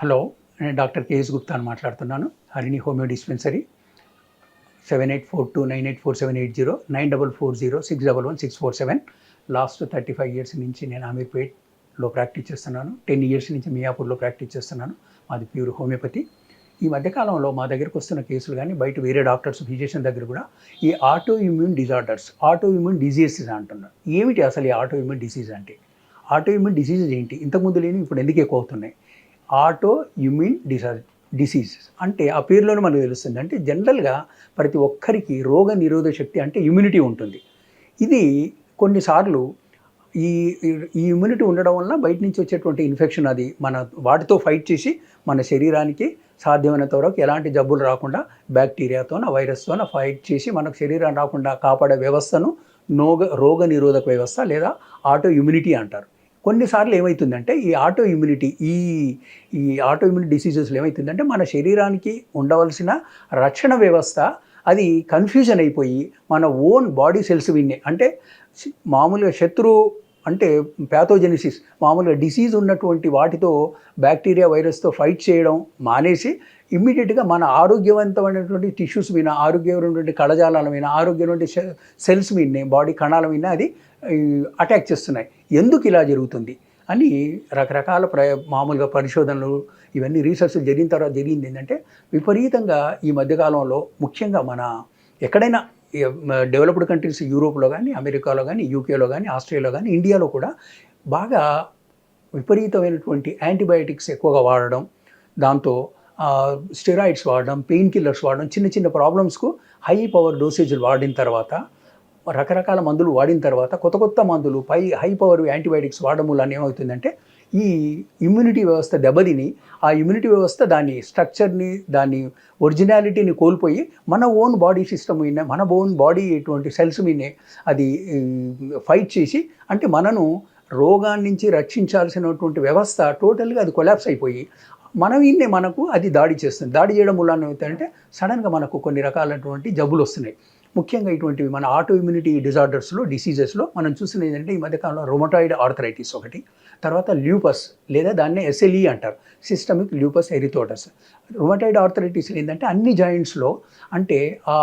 Hello నేను doctor KS Gupta అని మాట్లాడుతున్నాను. Harini homeo dispensary seven eight four two nine eight four seven eight zero nine double four zero six double one six four seven. Last thirty five years నుంచి నేను అమీర్పేట్లో practice చేస్తున్నాను. Ten years నుంచి మియాపూర్లో practice చేస్తున్నాను. మాది pure homeopathy. ఈ మధ్యకాలంలో మా దగ్గరకు వస్తున్న కేసులు కానీ బయట వేరే డాక్టర్స్ ఫిజిషియన్ దగ్గర కూడా ఈ auto immune disorders auto immune diseases అంటున్నారు. ఏమిటి అసలు ఈ ఆటో ఇమ్యూన్ డిసీజ్ అంటే? ఆటో ఇమ్యూన్ డిసీజెస్ ఏంటి ఇంతకుముందు లేని ఇప్పుడు ఎందుకు ఎక్కువ అవుతున్నాయి? ఆటో ఇమ్యూన్ డిసా డిసీజ్ అంటే ఆ పేరులోనే మనకు తెలుస్తుంది. అంటే జనరల్గా ప్రతి ఒక్కరికి రోగ నిరోధక శక్తి అంటే ఇమ్యూనిటీ ఉంటుంది. ఇది కొన్నిసార్లు ఈ ఈ ఇమ్యూనిటీ ఉండడం వల్ల బయట నుంచి వచ్చేటువంటి ఇన్ఫెక్షన్ అది మన వాటితో ఫైట్ చేసి మన శరీరానికి సాధ్యమైనంత వరకు ఎలాంటి జబ్బులు రాకుండా బ్యాక్టీరియాతోన వైరస్తోన ఫైట్ చేసి మనకు శరీరం రాకుండా కాపాడే వ్యవస్థను నోగ రోగ నిరోధక వ్యవస్థ లేదా ఆటో ఇమ్యూనిటీ అంటారు. కొన్నిసార్లు ఏమవుతుందంటే ఈ ఆటో ఇమ్యూనిటీ ఈ ఈ ఆటో ఇమ్యూనిటీ డిసీజెస్లో ఏమవుతుందంటే మన శరీరానికి ఉండవలసిన రక్షణ వ్యవస్థ అది కన్ఫ్యూజన్ అయిపోయి మన ఓన్ బాడీ సెల్స్ విన్నే అంటే మామూలుగా శత్రు అంటే ప్యాథోజెనిసిస్ మామూలుగా డిసీజ్ ఉన్నటువంటి వాటితో బ్యాక్టీరియా వైరస్తో ఫైట్ చేయడం మానేసి ఇమ్మీడియట్గా మన ఆరోగ్యవంతమైనటువంటి టిష్యూస్ మీద ఆరోగ్యమైనటువంటి కళజాలాల మీద ఆరోగ్యమైనటువంటి సెల్స్ మీదనే బాడీ కణాల మీద అది అటాక్ చేస్తున్నాయి. ఎందుకు ఇలా జరుగుతుంది అని రకరకాల ప్ర మామూలుగా పరిశోధనలు ఇవన్నీ రీసెర్చ్లు జరిగిన తర్వాత జరిగింది ఏంటంటే విపరీతంగా ఈ మధ్యకాలంలో ముఖ్యంగా మన ఎక్కడైనా డెవలప్డ్ కంట్రీస్ యూరోప్లో కానీ అమెరికాలో కానీ యూకేలో కానీ ఆస్ట్రేలియాలో కానీ ఇండియాలో కూడా బాగా విపరీతమైనటువంటి యాంటీబయాటిక్స్ ఎక్కువగా వాడడం దాంతో స్టెరాయిడ్స్ వాడడం పెయిన్ కిల్లర్స్ వాడడం చిన్న చిన్న ప్రాబ్లమ్స్కు హై పవర్ డోసేజ్లు వాడిన తర్వాత రకరకాల మందులు వాడిన తర్వాత కొత్త కొత్త మందులు పై హై పవర్ యాంటీబయాటిక్స్ వాడడం వల్ల ఏమవుతుందంటే ఈ ఇమ్యూనిటీ వ్యవస్థ దెబ్బతిని ఆ ఇమ్యూనిటీ వ్యవస్థ దాని స్ట్రక్చర్ని దాని ఒరిజినాలిటీని కోల్పోయి మన ఓన్ బాడీ సిస్టమ్ మీద మన ఓన్ బాడీ ఇటువంటి సెల్స్ మీదనే అది ఫైట్ చేసి అంటే మనను రోగాన్ని నుంచి రక్షించాల్సినటువంటి వ్యవస్థ టోటల్గా అది కొలాప్స్ అయిపోయి మన వీన్నే మనకు అది దాడి చేస్తుంది. దాడి చేయడం వల్ల ఏమవుతుందంటే సడన్గా మనకు కొన్ని రకాలైనటువంటి జబ్బులు వస్తున్నాయి. ముఖ్యంగా ఇటువంటివి మన ఆటో ఇమ్యూనిటీ డిజార్డర్స్లో డిసీజెస్లో మనం చూసిన ఏంటంటే ఈ మధ్యకాలంలో రొమటాయిడ్ ఆర్థరైటిస్ ఒకటి తర్వాత ల్యూపస్ లేదా దాన్నే ఎస్ఎల్ఈ అంటారు systemic lupus erythematosus rheumatoid arthritis ఏంటంటే అన్ని జాయింట్స్లో అంటే ఆ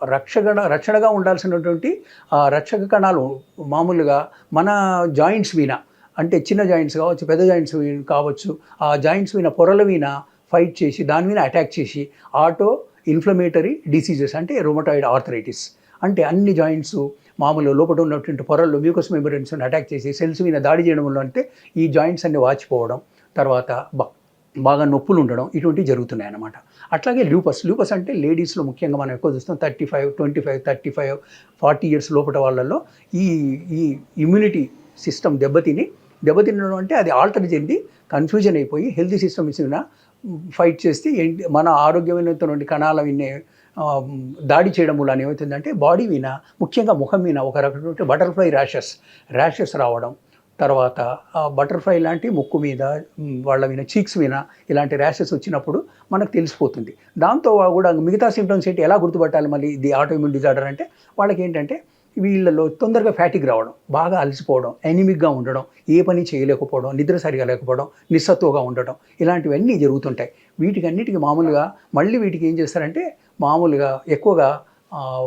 రక్షగణ రక్షణగా ఉండాల్సినటువంటి ఆ రక్షక కణాలు మామూలుగా మన జాయింట్స్ విన అంటే చిన్న జాయింట్స్ కావచ్చు పెద్ద జాయింట్స్ కావచ్చు ఆ జాయింట్స్ విన పొరల విన ఫైట్ చేసి దాని మీద అటాక్ చేసి ఆటో ఇన్ఫ్లమేటరీ డిసీజెస్ అంటే రొమటాయిడ్ ఆర్థరైటిస్ అంటే అన్ని జాయింట్స్ మామూలు లోపల ఉన్నటువంటి పొరల్లో మ్యూకస్ మెంబరెన్స్ అటాక్ చేసి సెల్స్ మీద దాడి చేయడం వల్ల అంటే ఈ జాయింట్స్ అన్ని వాచిపోవడం తర్వాత బా- బాగా నొప్పులు ఉండడం ఇటువంటివి జరుగుతున్నాయి అన్నమాట అట్లాగే లూపస్ లూపస్ అంటే లేడీస్లో ముఖ్యంగా మనం ఎక్కువ చూస్తాం thirty five twenty five thirty five forty years లోపల వాళ్ళల్లో ఈ ఈ ఇమ్యూనిటీ సిస్టమ్ దెబ్బతిని దెబ్బతినడం అంటే అది ఆల్టర్ చెంది కన్ఫ్యూజన్ అయిపోయి హెల్తీ సిస్టమ్స్ ఇచ్చిన ఫైట్ చేస్తే ఏంటి మన ఆరోగ్యమైనటువంటి కణాల విన్నే దాడి చేయడం వల్ల ఏమవుతుందంటే బాడీ మీద ముఖ్యంగా ముఖం మీద ఒక రకమైనటువంటి బటర్ఫ్లై ర్యాషెస్ ర్యాషెస్ రావడం. తర్వాత బటర్ఫ్లై లాంటి ముక్కు మీద వాళ్ళ మీద చీక్స్ మీద ఇలాంటి ర్యాషెస్ వచ్చినప్పుడు మనకు తెలిసిపోతుంది. దాంతో కూడా మిగతా సింటమ్స్ ఏంటి ఎలా గుర్తుపట్టాలి మళ్ళీ ఇది ఆటోఇమ్యూన్ డిజార్డర్ అంటే వాళ్ళకి ఏంటంటే వీళ్ళలో తొందరగా ఫ్యాటిక్ రావడం బాగా అలసిపోవడం ఎనిమిక్గా ఉండడం ఏ పని చేయలేకపోవడం నిద్ర సరిగా లేకపోవడం నిస్సత్తుగా ఉండడం ఇలాంటివన్నీ జరుగుతుంటాయి. వీటికన్నిటికీ మామూలుగా మళ్ళీ వీటికి ఏం చేస్తారంటే మామూలుగా ఎక్కువగా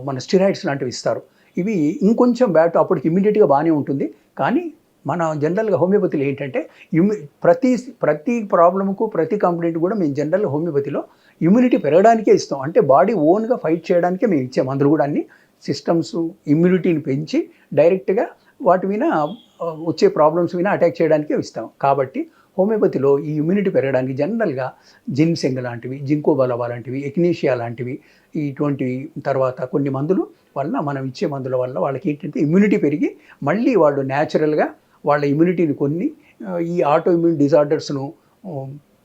మన స్టిరాయిడ్స్ లాంటివి ఇస్తారు. ఇవి ఇంకొంచెం బ్యాట్ అప్పటికి ఇమ్మీడియట్గా బాగానే ఉంటుంది. కానీ మన జనరల్గా హోమియోపతిలో ఏంటంటే ఇమ్యూ ప్రతి ప్రతి ప్రాబ్లంకు ప్రతి కంప్లైంట్ కూడా మేము జనరల్ హోమియోపతిలో ఇమ్యూనిటీ పెరగడానికే ఇస్తాం. అంటే బాడీ ఓన్గా ఫైట్ చేయడానికే మేము ఇచ్చే. మందులు కూడా అన్ని సిస్టమ్స్ ఇమ్యూనిటీని పెంచి డైరెక్ట్గా వాటి మీద వచ్చే ప్రాబ్లమ్స్ మీద అటాక్ చేయడానికి ఇస్తాం. కాబట్టి హోమియోపతిలో ఈ ఇమ్యూనిటీ పెరగడానికి జనరల్గా జిన్సెంగ్ లాంటివి జింకో బలవా లాంటివి ఎక్నీషియా లాంటివి ఇటువంటివి తర్వాత కొన్ని మందులు వల్ల మనం ఇచ్చే మందుల వల్ల వాళ్ళకి ఏంటంటే ఇమ్యూనిటీ పెరిగి మళ్ళీ వాళ్ళు న్యాచురల్గా వాళ్ళ ఇమ్యూనిటీని కొన్ని ఈ ఆటో ఇమ్యూన్ డిజార్డర్స్ను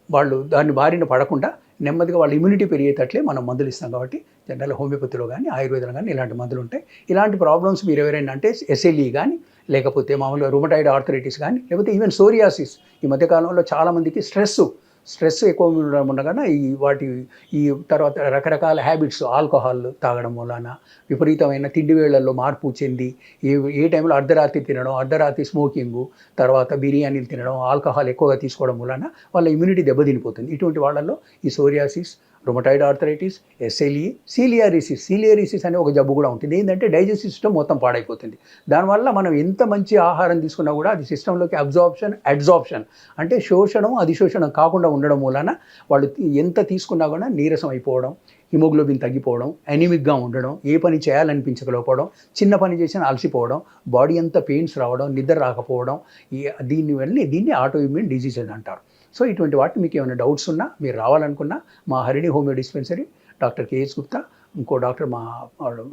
వాళ్ళు దాన్ని బారిన పడకుండా నెమ్మదిగా వాళ్ళ ఇమ్యూనిటీ పెరిగేటట్లే మనం మందులు ఇస్తాం కాబట్టి జనరల్ హోమియోపతిలో కానీ ఆయుర్వేదంలో కానీ ఇలాంటి మందులు ఉంటాయి. ఇలాంటి ప్రాబ్లమ్స్ మీరు ఎవరైనా అంటే ఎస్ఎల్ఈ కానీ లేకపోతే మామూలుగా రుమటాయిడ్ ఆర్థరైటిస్ కానీ లేకపోతే ఈవెన్ సోరియాసిస్ ఈ మధ్యకాలంలో చాలామందికి స్ట్రెస్ స్ట్రెస్ ఎక్కువ ఉండడం ఉండగానే ఈ వాటి ఈ తర్వాత రకరకాల హ్యాబిట్స్ ఆల్కహాల్ తాగడం వలన విపరీతమైన తిండి వేళల్లో మార్పు చెంది ఏ ఏ టైంలో అర్ధరాత్రి తినడం అర్ధరాత్రి స్మోకింగ్ తర్వాత బిర్యానీలు తినడం ఆల్కహాల్ ఎక్కువగా తీసుకోవడం వలన వాళ్ళ ఇమ్యూనిటీ దెబ్బతినిపోతుంది. ఇటువంటి వాళ్ళల్లో ఈ సోరియాసిస్ రొమటైడ్ ఆర్థరైటిస్ ఎస్ఎల్ఈ సీలియారిసిస్ సీలియారిసిస్ అనే ఒక జబ్బు కూడా ఉంటుంది. ఏంటంటే డైజెస్టివ్ సిస్టమ్ మొత్తం పాడైపోతుంది. దానివల్ల మనం ఎంత మంచి ఆహారం తీసుకున్నా కూడా అది సిస్టంలోకి అబ్జార్ప్షన్ అడ్జార్ప్షన్ అంటే శోషణం అధిశోషణం కాకుండా ఉండడం వలన వాళ్ళు ఎంత తీసుకున్నా కూడా నీరసం అయిపోవడం హిమోగ్లోబిన్ తగ్గిపోవడం ఎనిమిక్గా ఉండడం ఏ పని చేయాలనిపించకపోవడం చిన్న పని చేసినా అలసిపోవడం బాడీ అంతా పెయిన్స్ రావడం నిద్ర రాకపోవడం ఈ దీన్ని వెళ్ళి దీన్ని ఆటో ఇమ్యూన్ డిజీజ్ అని అంటారు. సో ఇటువంటి వాటి మీకు ఏమైనా డౌట్స్ ఉన్నా మీరు రావాలనుకున్నా మా Harini homeo dispensary doctor KS Gupta ఇంకో డాక్టర్ మా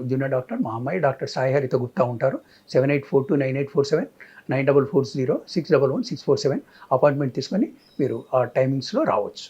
జూనియర్ డాక్టర్ మా అమ్మాయి డాక్టర్ సాయి హరిత గుప్తా ఉంటారు seven eight four two nine eight four seven nine double four zero six double one six four seven appointment తీసుకొని మీరు ఆ టైమింగ్స్లో రావచ్చు.